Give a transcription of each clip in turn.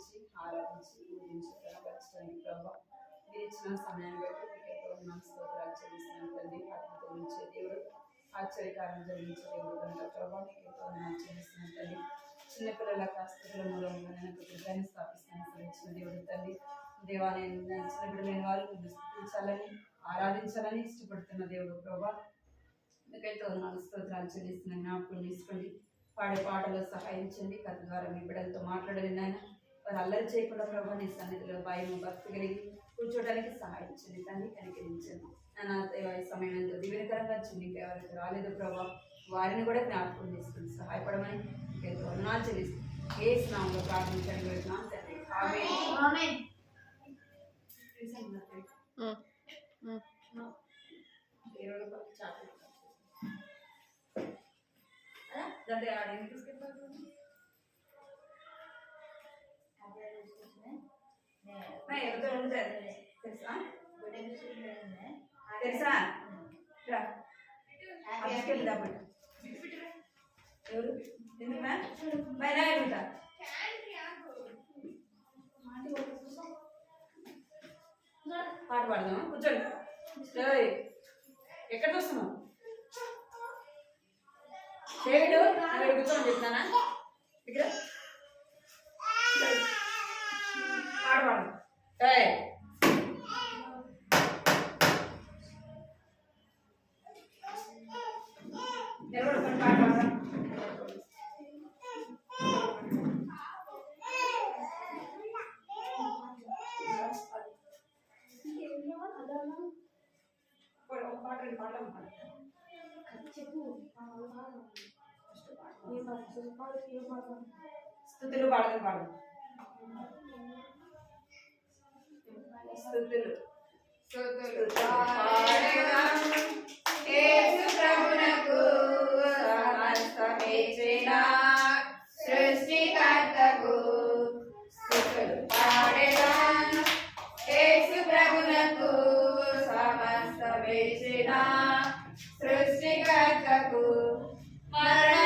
స్థుతించి ఆరాధించి పూజించి కనపరచడానికి ప్రభావ మీరు ఇచ్చిన సమయాన్ని బట్టి మీకు ఎంతో వందనాలు, స్తోత్రాలు చెల్లిస్తున్నాను తండ్రి. అద్భుతం ఉంచే దేవుడు ఆశ్చర్యకారం జరిగించే దేవుడు కనుక ప్రభావ మీకు ఎంతో వందనాలు చెల్లిస్తున్నాను తండ్రి. చిన్నపిల్లల కాస్తుల మూలంగా నేను కృతజ్ఞతని స్థాపిస్తాను ఫలించిన దేవుడు తల్లి దేవాలయం చిన్నపిల్లలైన వారు నిన్ను స్థుతించాలని ఆరాధించాలని ఇష్టపడుతున్న దేవుడు ప్రభా. ఎందుకైతే వందనాలు స్తోత్రాలు చెల్లిస్తున్నాను జ్ఞాపకం తీసుకోండి పాడే పాటలో సహాయించండి కథ ద్వారా మీ బిడ్డలతో మాట్లాడని వారు అల్లరి చేయకుండా ప్రభా నీ సన్నిధిలో భయం భక్తి కలిగి కూర్చోడానికి సహాయించండి తండ్రి కనికరించండి. నా సమయం ఎంతో దీవెనకరంగా వచ్చింది. ఇంకా ఎవరికి రాలేదు ప్రభా. వారిని కూడా జ్ఞాపకం చేసుకుని సహాయపడమని ఎంతో వందనాలు చెల్లిస్తాను ఏ స్నామంలో ప్రార్థించండి పెడుతున్నాం తండ్రి. దాంట్లో ఆడ ఎన్ని ఎవరితో ఉంటుంది తెలుసా? తెలుసా? డబ్బులు ఎవరు? ఎందుకునా పైన ఉంటా పాట పాడదామా? కూర్చోండి. ఎక్కడ చూస్తున్నావు డేవిడ్ అక్కడ కూర్చొని చెప్తానా ఇక్కడ. పాట పాడదాం ఏయ్ ఎవరు కొన్ని పాట పాడదాం పోయి ఒక పాట రెండు పాటలు పాడు పాడదాం పాడదాం స్థుతులు ప్రభునకు సమస్తమిచ్చిన సృష్టికర్తకు స్థుతులు పాడదాం యేసు ప్రభునకు సమస్తమిచ్చిన సృష్టికర్తకు మరణము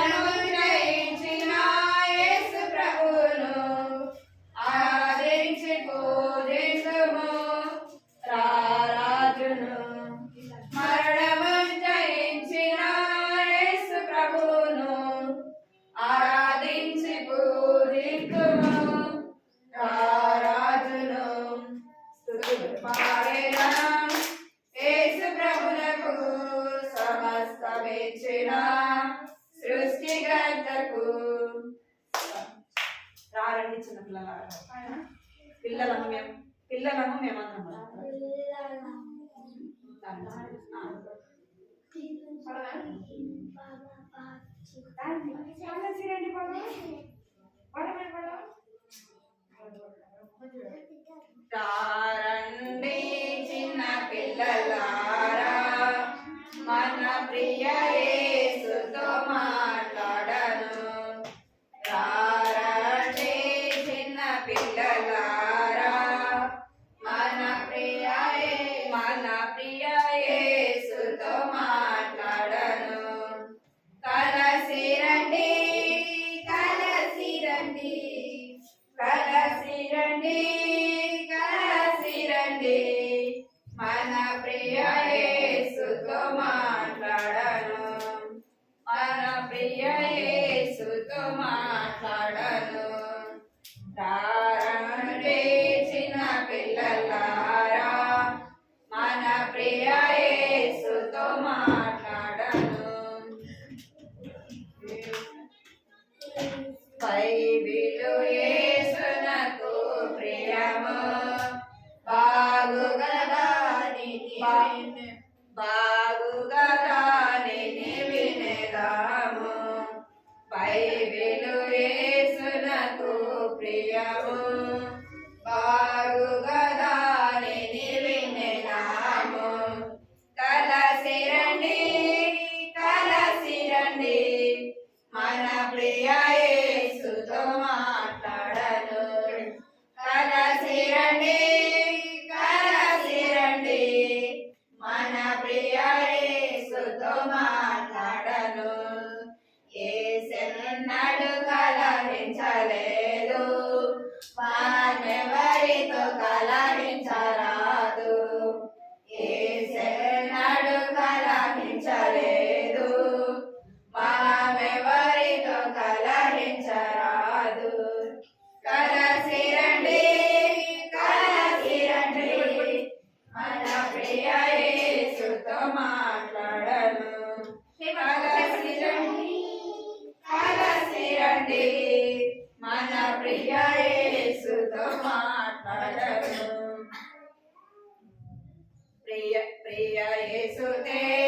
రండి చిన్న పిల్లలా. So Jesus.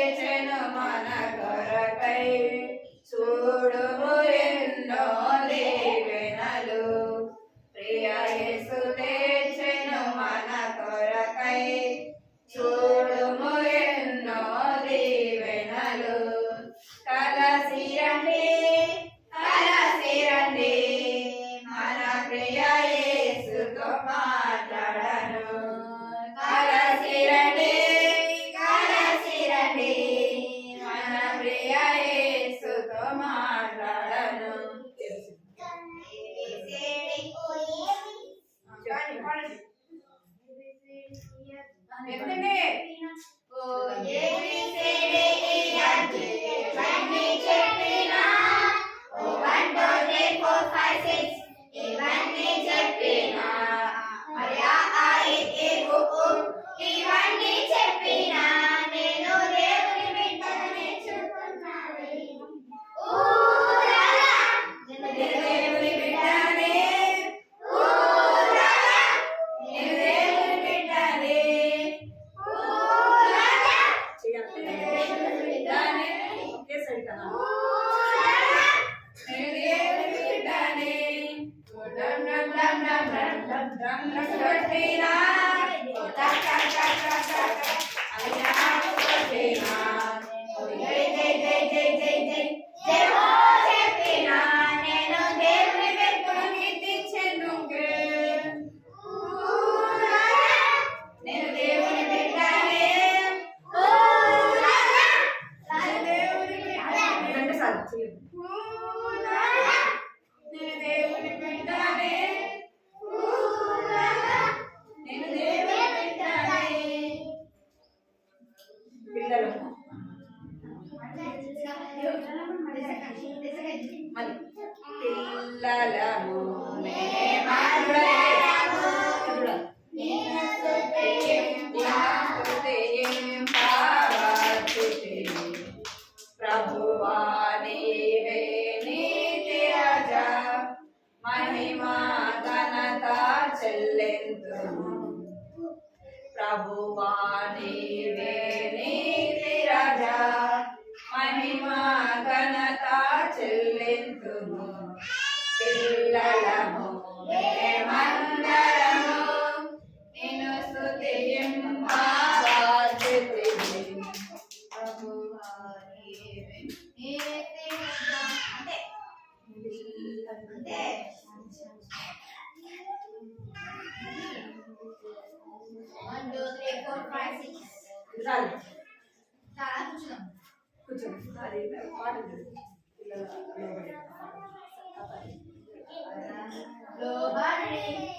Prabhu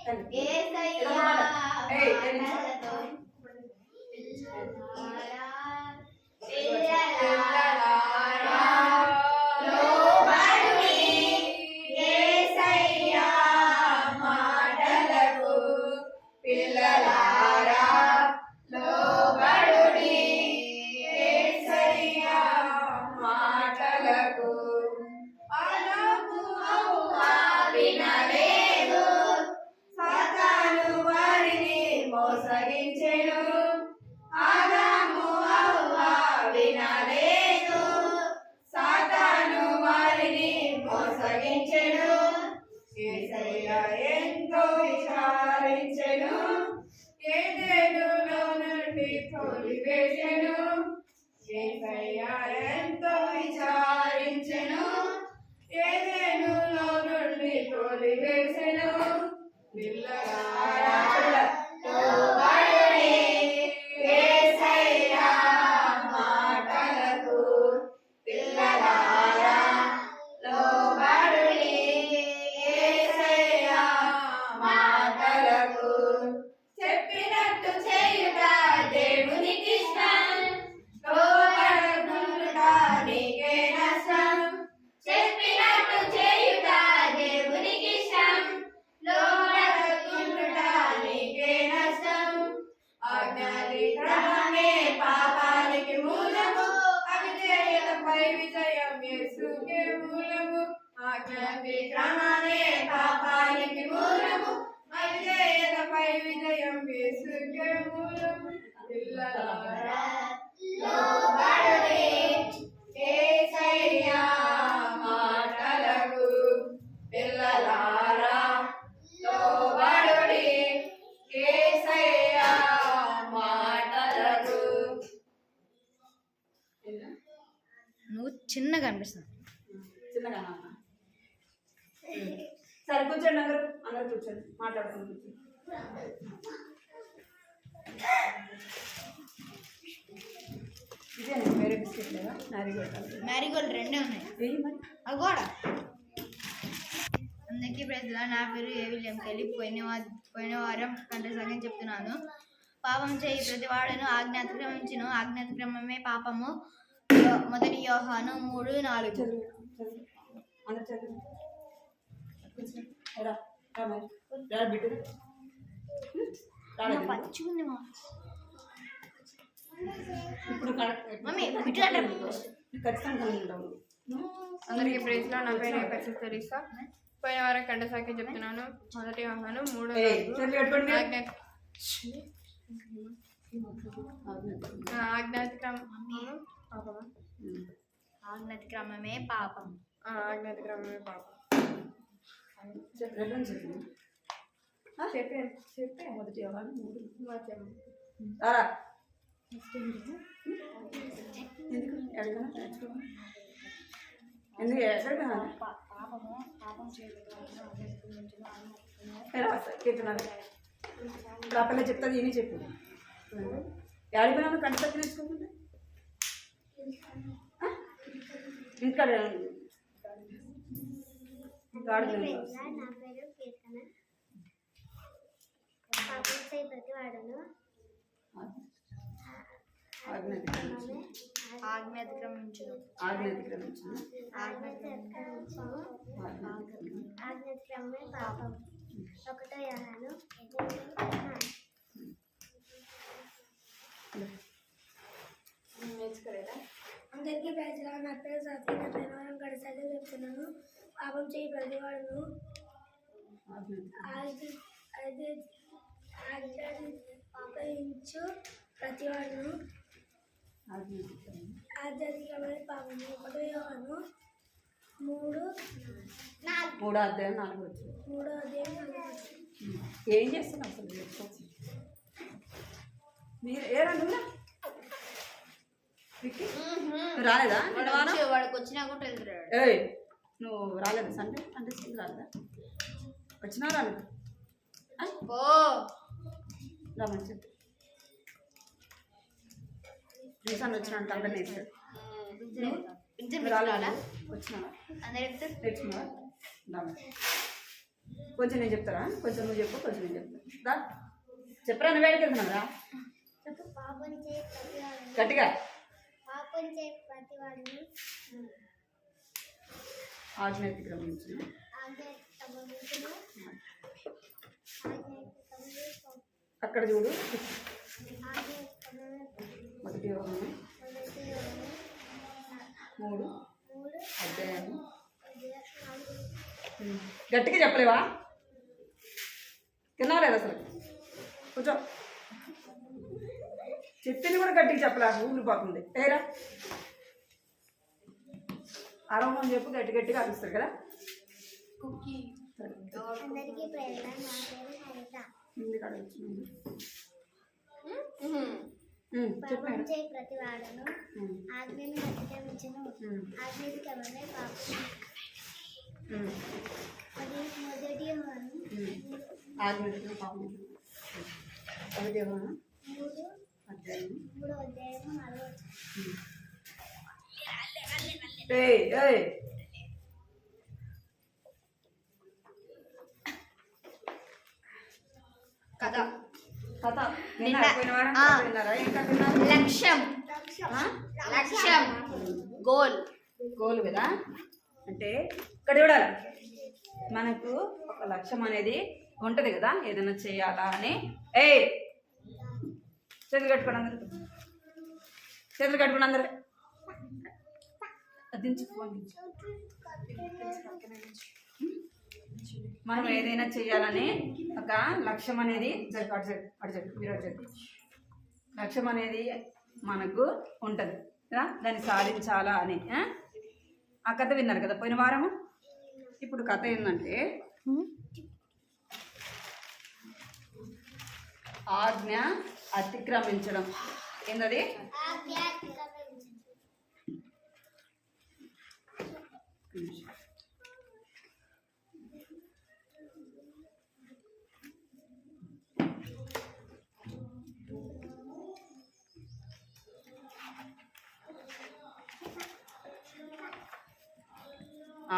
ஏய் ఎంత విచారించను ఏదేను లోనుండి Happy మ్యారీగోల్డ్ రెండే ఉన్నాయి. అగోడ అందరికీ ప్రజల నా పేరు ఏ విలియం కెళ్ళి పోయిన పోయిన వారం కంటే సగం చెప్తున్నాను. పాపం చేయి ప్రతి వాడను ఆజ్ఞాతక్రమించును. ఆజ్ఞాతక్రమమే పాపము. మొదటి యోహాను మూడు నాలుగు. మమ్మీ ఖచ్చితంగా ఉంటావు అందరికీ ప్రైజ్లో నా పేరు పరిస్థితి తెలుసా పోయిన వారం కంట సాకి చెప్తున్నాను. మొదటి వాహనం మూడో ఏయ్, నాలుగు. చదివి పెట్టుకోండి మీరు. ఆజ్ఞా ఆ, ఆజ్ఞాతిక్రమము పాపం. ఆజ్ఞాతిక్రమమే పాపం. చెప్పు రెఫరెన్స్ చెప్పు మొదటి వ్యవహారం మూడు. ఎందుకు? ఎడగనా ఎందుకు ఎక్కడ పాపము పాపం పిల్ల చెప్పు. ఏడిపోయినా కంటి తప్పి నేర్చుకోకుండా? ఇంకా నా పేరు కీర్తన పాపం చేయి ప్రతి వాడను ఆజ్ఞాతిక్రమించు ఆజ్ఞాతక్రమించును ఆజ్ఞాతిక్రమించు ఆజ్ఞాతిక్రమించు ఆజ్ఞాతిక్రమించు పాపం ఒకటో యోహాను అందరికీ ప్రజలు నా పేరు సత్య నా చెప్తున్నాను పాపం చేయి ప్రతివాడును ఆజ్ఞాతిక్రమించు అది అది ఆగ్రహించు ప్రతివాడును. ఆధ్యాత్మికమైన పాపము ఒకటో యోహాను మూడు మూడో అధ్యాయం నాలుగు వచ్చు మూడో అధ్యాయం నాలుగో వచనం. ఏం చేస్తున్నారు అసలు మీరు? ఏ రంగులా రాలేదా? వాడికి వచ్చినా కూడా ఏయ్ నువ్వు రాలేదు? సండే సండే స్కూల్ రాలేదా? వచ్చినా రాలేదు? ఓ రమ్మని చెప్పు. అందరు ఎగ్జామ్ నేర్చుకున్నావా రామని కొంచెం నేను చెప్తారా? కొంచెం నువ్వు చెప్పు కొంచెం నేను చెప్తాను రా చెప్పరా నువ్వు వేడికి వెళ్తున్నావు రా. పాపం చేయి ప్రతి వాడను. గట్టిగా. ఆజ్ఞాతిక్రమే పాపం. అక్కడ చూడు. మొదటి యోగము మూడు. అధ్యాయము. గట్టిగా చెప్పలేవా? తిన్నావా లేదా అసలు? కూర్చో. చెప్పింది కూడా గట్టిగా చెప్పలే ఊరిపోతుంది. ఏరా? అరవమని చెప్పు గట్టి గట్టిగా అనిపిస్తుంది కదా? అందరికీ ప్రేరణ నా పేరు హరిత ముందు కాడ వచ్చింది చెప్పు పాపం చేయి ప్రతి వాడను. ఆజ్ఞను అతిక్రమించను ఉమ్. ఆజ్ఞాతిక్రమమే పాపం. అది మొదటి. ఆజ్ఞాతిక్రమ పాపం. మూడు. మూడో అధ్యాయము నాలుగో వచనం. ఏయ్ ఏయ్. కథ. లక్ష్యం? లక్ష్యం. గోల్. గోల్ కదా? అంటే ఇక్కడ చూడాలి. మనకు ఒక లక్ష్యం అనేది ఉంటుంది కదా ఏదైనా చేయాలా అని. ఏ చేతులు కట్టుకోండి అందరు. చేతులు కట్టుకోండి అందరు. అది దించు ఫోన్ దించు. మనం ఏదైనా చేయాలని ఒక లక్ష్యం అనేది అటు జరుగు అటు జరుగు మీరు అటు లక్ష్యం అనేది మనకు ఉంటుంది కదా? దాన్ని సాధించాలా అని ఆ? కథ విన్నారు కదా పోయిన వారము? ఇప్పుడు కథ ఏంటంటే ఆజ్ఞ అతిక్రమించడం. ఏంటది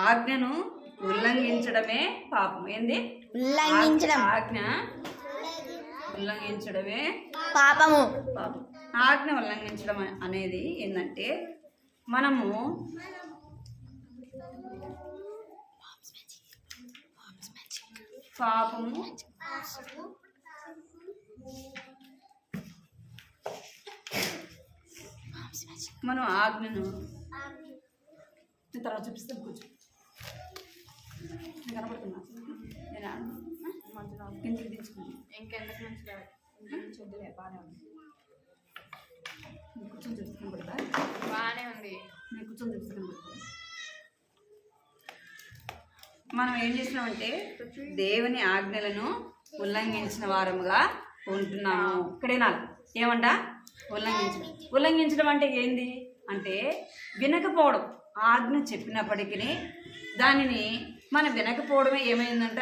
ఆజ్ఞను ఉల్లంఘించడమే పాపం. ఏంది? ఉల్లంఘించడం. ఆజ్ఞ ఉల్లంఘించడమే పాపము. పాపం. ఆజ్ఞ ఉల్లంఘించడం అనేది ఏంటంటే మనము పాపము మనం ఆజ్ఞను తర్వాత చూపిస్తాను కూర్చో. నేను కనపడుతున్నా నేను ఆ- కిందికి తీసుకున్నాను మంచిగా చూద్దులే బాగానే ఉంది కూర్చొని చూస్తున్నాను కదా బాగానే ఉంది నేను కూర్చొని చూస్తున్నాను కదా మనం ఏం చేసినామంటే దేవుని ఆజ్ఞలను ఉల్లంఘించిన వారముగా ఉంటున్నాము. ఇక్కడే నాకు ఏమంట? ఉల్లంఘించడం. ఉల్లంఘించడం అంటే ఏంది? అంటే వినకపోవడం. ఆజ్ఞ చెప్పినప్పటికీ దానిని మనం వినకపోవడమే ఏమైందంట?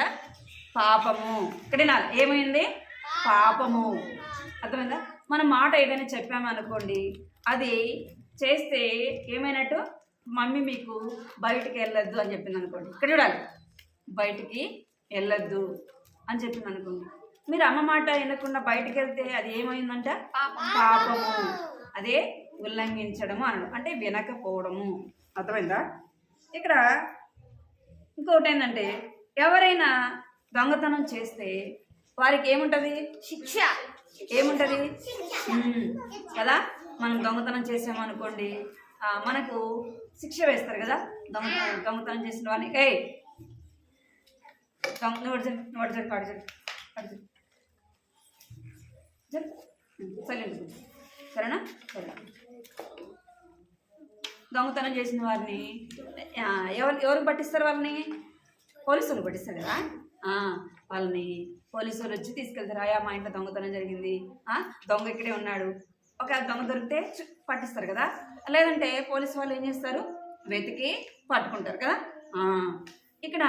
పాపము. ఇక్కడ వినాలి. ఏమైంది? పాపము. అర్థమైందా? మన మాట ఏదైనా చెప్పామనుకోండి అది చేస్తే ఏమైనట్టు? మమ్మీ మీకు బయటికి వెళ్ళొద్దు అని చెప్పింది అనుకోండి. ఇక్కడ చూడాలి. బయటికి వెళ్ళొద్దు అని చెప్పింది అనుకోండి. మీరు అమ్మ మాట వినకుండా బయటికి వెళ్తే అది ఏమైందంట? పాపము. అదే ఉల్లంఘించడము అనడం. అంటే వినకపోవడము. అర్థమైందా? ఇక్కడ ఇంకొకటి ఏంటంటే ఎవరైనా దొంగతనం చేస్తే వారికి ఏముంటుంది? శిక్ష. ఏముంటుంది? కదా? మనం దొంగతనం చేసామనుకోండి మనకు శిక్ష వేస్తారు కదా? దొంగతనం దొంగతనం చేసిన వాడిని ఏ దొంగ చెప్పు చెప్పు చెప్పు చెప్పు. సరేనా? సరే. దొంగతనం చేసిన వారిని ఆ, ఎవరు ఎవరికి పట్టిస్తారు వాళ్ళని? పోలీసులు పట్టిస్తారు కదా? వాళ్ళని పోలీసులు వచ్చి తీసుకెళ్తారు. అయ్యా మా ఇంట్లో దొంగతనం జరిగింది. దొంగ ఇక్కడే ఉన్నాడు. ఒకవేళ దొంగ దొరికితే పట్టిస్తారు కదా? లేదంటే పోలీసు వాళ్ళు ఏం చేస్తారు? వెతికి పట్టుకుంటారు కదా? ఇక్కడ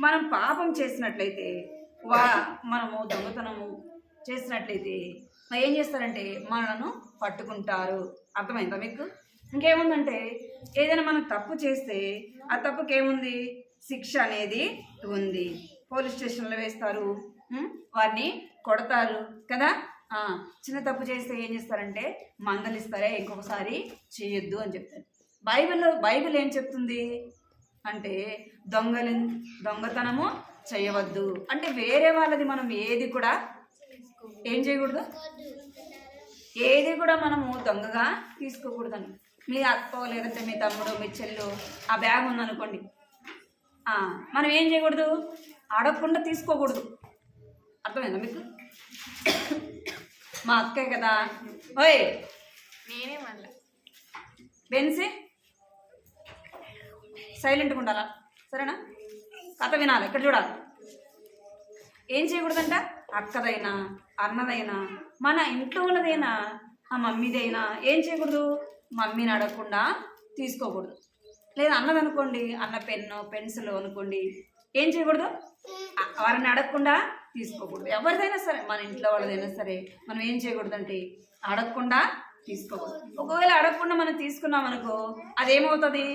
మనం పాపం చేసినట్లయితే వా మనము దొంగతనము చేసినట్లయితే ఏం చేస్తారంటే మనలను పట్టుకుంటారు. అర్థమైందా మీకు? ఇంకేముందంటే ఏదైనా మనం తప్పు చేస్తే ఆ తప్పుకి ఏముంది శిక్ష అనేది ఉంది. పోలీస్ స్టేషన్లో వేస్తారు. వారిని కొడతారు కదా? చిన్న తప్పు చేస్తే ఏం చేస్తారంటే మందలిస్తారే ఇంకొకసారి చేయొద్దు అని చెప్తారు. బైబిల్లో బైబిల్ ఏం చెప్తుంది? అంటే దొంగలి దొంగతనము చేయవద్దు. అంటే వేరే వాళ్ళది మనం ఏది కూడా ఏం చేయకూడదు? ఏది కూడా మనము దొంగగా తీసుకోకూడదని మీ అక్కో లేదంటే మీ తమ్ముడు మీ చెల్లు ఆ బ్యాగ్ ఉందనుకోండి. మనం ఏం చేయకూడదు? అడగకుండా తీసుకోకూడదు. అర్థమైందా మీకు? మా అక్కే కదా. ఓయ్! నేనే మళ్ళీ. బెన్సీ? సైలెంట్గా ఉండాలా? సరేనా? కథ వినాలి ఇక్కడ చూడాలి. ఏం చేయకూడదంట? అక్కదైనా అన్నదైనా మన ఇంట్లో ఉన్నదైనా ఆ మమ్మీదైనా ఏం చేయకూడదు? మమ్మీని అడగకుండా తీసుకోకూడదు. లేదా అన్నదనుకోండి అన్న పెన్ను పెన్సిల్ అనుకోండి ఏం చేయకూడదు? వారిని అడగకుండా తీసుకోకూడదు. ఎవరిదైనా సరే మన ఇంట్లో వాళ్ళదైనా సరే మనం ఏం చేయకూడదు అంటే అడగకుండా తీసుకోకూడదు. ఒకవేళ అడగకుండా మనం తీసుకున్నాం అనుకో అదేమవుతుంది?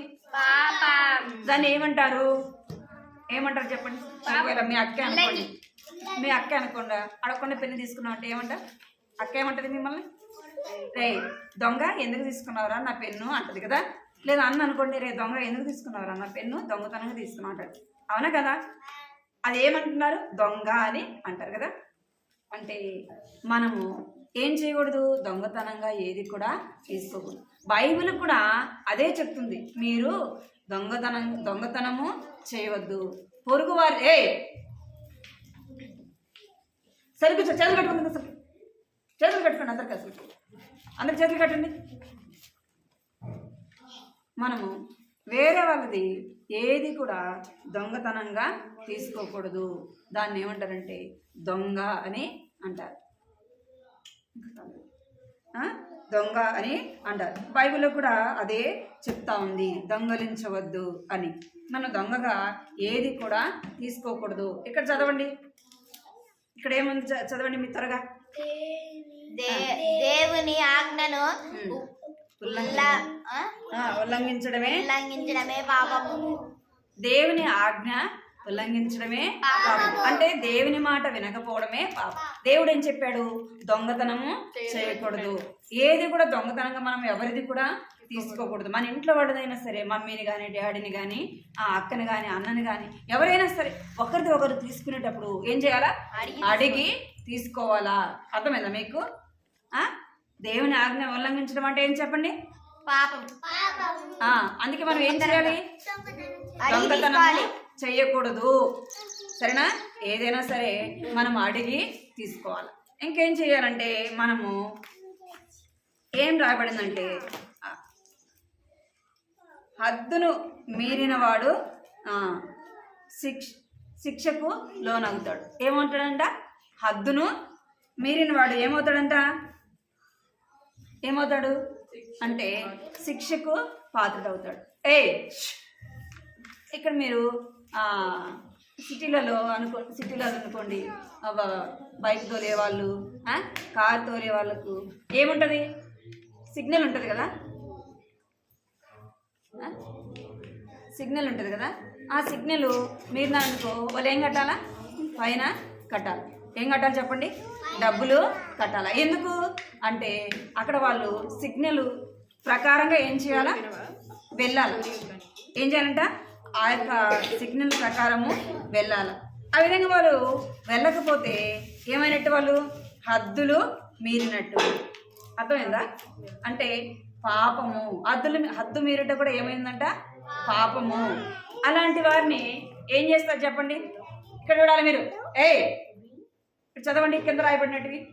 దాన్ని ఏమంటారు? ఏమంటారు చెప్పండి? ఒకవేళ మీ అక్క అనుకోండి. మీ అక్క అనుకోండి అడగకుండా పెన్ను తీసుకున్నావు అంటే ఏమంటారు? అక్క ఏమంటది మిమ్మల్ని? రే దొంగ ఎందుకు తీసుకున్నావురా నా పెన్ను అంటది కదా? లేదా అన్న అనుకోండి రే దొంగ ఎందుకు తీసుకున్నావురా నా పెన్ను? దొంగతనంగా తీసుకున్నావు అంటాడు. అవునా కదా? అది ఏమంటున్నారు? దొంగ అని అంటారు కదా? అంటే మనము ఏం చేయకూడదు? దొంగతనంగా ఏది కూడా తీసుకోకూడదు. బైబిల్ కూడా అదే చెప్తుంది. మీరు దొంగతనం దొంగతనము చేయవద్దు. పొరుగువారు ఏ! సరిగ్గా చూ- చేతులు కట్టుకోండి అసలు. చేతులు కట్టుకోండి అందరికీ అసలు. అందరు చేతులు కట్టండి. మనము వేరే వాళ్ళది ఏది కూడా దొంగతనంగా తీసుకోకూడదు. దాన్ని ఏమంటారంటే దొంగ అని అంటారు. దొంగ అని అంటారు. బైబిల్లో కూడా అదే చెప్తా ఉంది. దొంగలించవద్దు అని. మనం దొంగగా ఏది కూడా తీసుకోకూడదు. ఇక్కడ చదవండి? ఇక్కడ ఏముంది చ- చదవండి మీ త్వరగా. దేవుని ఆజ్ఞను ఉల్లంఘించడమే? ఉల్లంఘించడమే పాపము. దేవుని ఆజ్ఞ ఉల్లంఘించడమే పాపం అంటే దేవుని మాట వినకపోవడమే పాపం. దేవుడు ఏం చెప్పాడు? దొంగతనము చేయకూడదు. ఏది కూడా దొంగతనంగా మనం ఎవరిది కూడా తీసుకోకూడదు. మన ఇంట్లో వాడిదైనా సరే మమ్మీని కానీ డాడీని కానీ ఆ అక్కని కానీ అన్నని కానీ ఎవరైనా సరే ఒకరిది ఒకరు తీసుకునేటప్పుడు ఏం చేయాలా? అడిగి తీసుకోవాలా. అర్థమైందా మీకు? దేవుని ఆజ్ఞ ఉల్లంఘించడం అంటే ఏం చెప్పండి? పాపం. ఆ, అందుకే మనం ఏం చేయాలి? దొంగతనం. చెయ్యకూడదు. సరేనా? ఏదైనా సరే మనం అడిగి తీసుకోవాలి. ఇంకేం చేయాలంటే మనము ఏం రాయబడిందంటే హద్దును మీరిన వాడు శిక్ష శిక్షకు లోనవుతాడు. ఏమవుతాడంట? హద్దును మీరిన వాడు ఏమవుతాడంట? ఏమవుతాడు? అంటే శిక్షకు పాత్రుడవుతాడు. ఏ ఇక్కడ మీరు సిటీలలో అనుకో సిటీలలో అనుకోండి. బైక్ తోలే వాళ్ళు కార్ తోలే వాళ్ళకు ఏముంటుంది? సిగ్నల్ ఉంటుంది కదా? సిగ్నల్ ఉంటుంది కదా? ఆ సిగ్నల్ మీరు నా అనుకో వాళ్ళు ఏం కట్టాలా? పైన కట్టాలి. ఏం కట్టాలి చెప్పండి? డబ్బులు కట్టాలా. ఎందుకు? అంటే అక్కడ వాళ్ళు సిగ్నల్ ప్రకారంగా ఏం చేయాలా? వెళ్ళాలి. ఏం చేయాలంట? ఆ యొక్క సిగ్నల్ ప్రకారము వెళ్ళాలి. ఆ విధంగా వాళ్ళు వెళ్ళకపోతే ఏమైనట్టు వాళ్ళు? హద్దులు మీరినట్టు. అర్థమైందా? అంటే పాపము. హద్దులు హద్దు మీరట కూడా ఏమైందంట? పాపము. అలాంటి వారిని ఏం చేస్తారు చెప్పండి? ఇక్కడ చూడాలి మీరు. ఏ ఇక్కడ చదవండి కింద రాయబడినట్టువి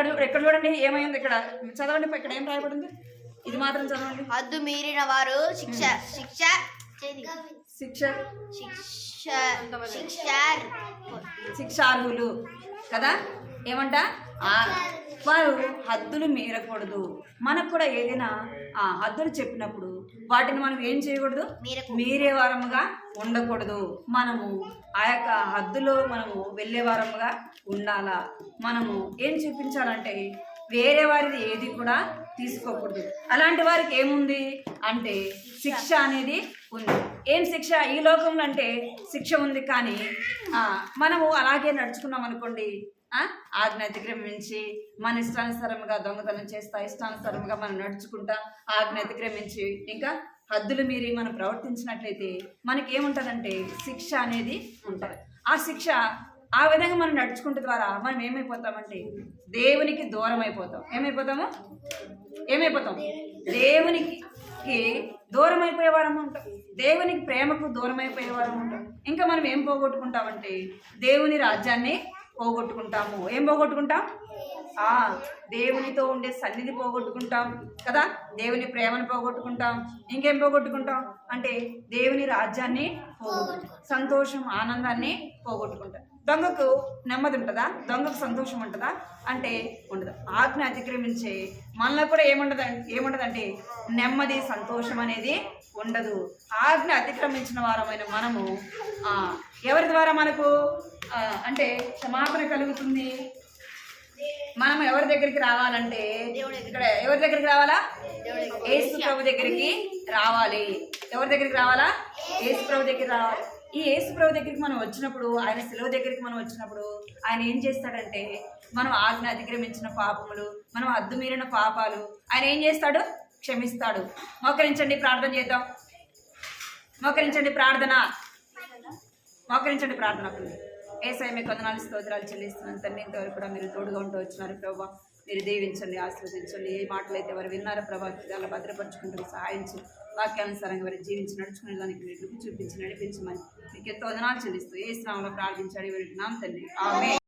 ఇక్కడ చూ- ఇక్కడ చూడండి ఏమైంది ఇక్కడ? చదవండి ఇక్కడ ఏం రాయబడింది? ఇది మాత్రం చదవండి. హద్దు మీరిన వారు శిక్ష శిక్ష శిక్ష. శిక్ష శిక్ష శిక్షార్హులు. కదా? ఏమంట? వారు హద్దులు మీరకూడదు. మనకు కూడా ఏదైనా ఆ హద్దులు చెప్పినప్పుడు వాటిని మనం ఏం చేయకూడదు. మీరే వారముగా ఉండకూడదు. మనము ఆ యొక్క హద్దులో మనము వెళ్ళే వారముగా ఉండాలా? మనము ఏం చూపించాలంటే వేరే వారిది ఏది కూడా తీసుకోకూడదు. అలాంటి వారికి ఏముంది? అంటే శిక్ష అనేది ఉంది. ఏం శిక్ష? ఈ లోకంలో అంటే శిక్ష ఉంది కానీ మనము అలాగే నడుచుకున్నాం అనుకోండి ఆజ్ఞ అతిక్రమించి మన ఇష్టానుసారంగా దొంగతనం చేస్తా ఇష్టానుసారంగా మనం నడుచుకుంటా ఆజ్ఞ అతిక్రమించి ఇంకా హద్దులు మీరి మనం ప్రవర్తించినట్లయితే మనకి ఏముంటుందంటే శిక్ష అనేది ఉంటుంది. ఆ శిక్ష ఆ విధంగా మనం నడుచుకుంటే ద్వారా మనం ఏమైపోతామంటే దేవునికి దూరం అయిపోతాం ఏమైపోతాము? ఏమైపోతాం? దేవునికి దూరం అయిపోయేవారం ఉంటాం. దేవునికి ప్రేమకు దూరం అయిపోయేవారం ఉంటాం. ఇంకా మనం ఏం పోగొట్టుకుంటామంటే దేవుని రాజ్యాన్ని పోగొట్టుకుంటాము. ఏం పోగొట్టుకుంటాం? దేవునితో ఉండే సన్నిధి పోగొట్టుకుంటాం కదా? దేవుని ప్రేమను పోగొట్టుకుంటాం. ఇంకేం పోగొట్టుకుంటాం? అంటే దేవుని రాజ్యాన్ని పోగొట్టుకుంటాం. సంతోషం ఆనందాన్ని పోగొట్టుకుంటాం. దొంగకు నెమ్మది ఉంటుందా? దొంగకు సంతోషం ఉంటుందా? అంటే ఉండదు. ఆజ్ఞ అతిక్రమించే మనలో కూడా ఏముండదు? ఏముండదంటే నెమ్మది సంతోషం అనేది ఉండదు. ఆజ్ఞ అతిక్రమించిన వారమైన మనము ఎవరి ద్వారా మనకు? అంటే క్షమాపణ కలుగుతుంది. మనం ఎవరి దగ్గరికి రావాలంటే ఇక్కడ ఎవరి దగ్గరికి రావాలా? ఏసు ప్రభు దగ్గరికి రావాలి. ఎవరి దగ్గరికి రావాలా? ఏసు ప్రభు దగ్గరికి రావాలి ఈ ఏసు ప్రభు దగ్గరికి మనం వచ్చినప్పుడు ఆయన సెలవు దగ్గరికి మనం వచ్చినప్పుడు ఆయన ఏం చేస్తాడంటే మనం ఆజ్ఞ అతిక్రమించిన పాపములు మనం అద్దుమీరిన పాపాలు ఆయన ఏం చేస్తాడు? క్షమిస్తాడు. మోకరించండి ప్రార్థన చేద్దాం. మోకరించండి ప్రార్థన. మోకరించండి ప్రార్థన. ఏసఐ మీ కొందనాలు స్తోత్రాలు చెల్లిస్తున్నాను. తండ్రి ఇంతవరకు కూడా మీరు తోడుగా ఉంటూ వచ్చినారు ప్రభావ మీరు దీవించండి ఆశీర్వదించండి. ఏ మాటలు అయితే వారు విన్నారో ప్రభా అలా భద్రపరుచుకుంటూ సహాయించి వాక్యానుసారంగా వారు జీవించి నడుచుకునే దానికి మీరు చూపించి నడిపించమని మీకు ఎంతో వదనాలు చెల్లిస్తూ ఏ స్నామంలో ప్రార్థించాడు. వారికి నామ తండ్రి. ఆమె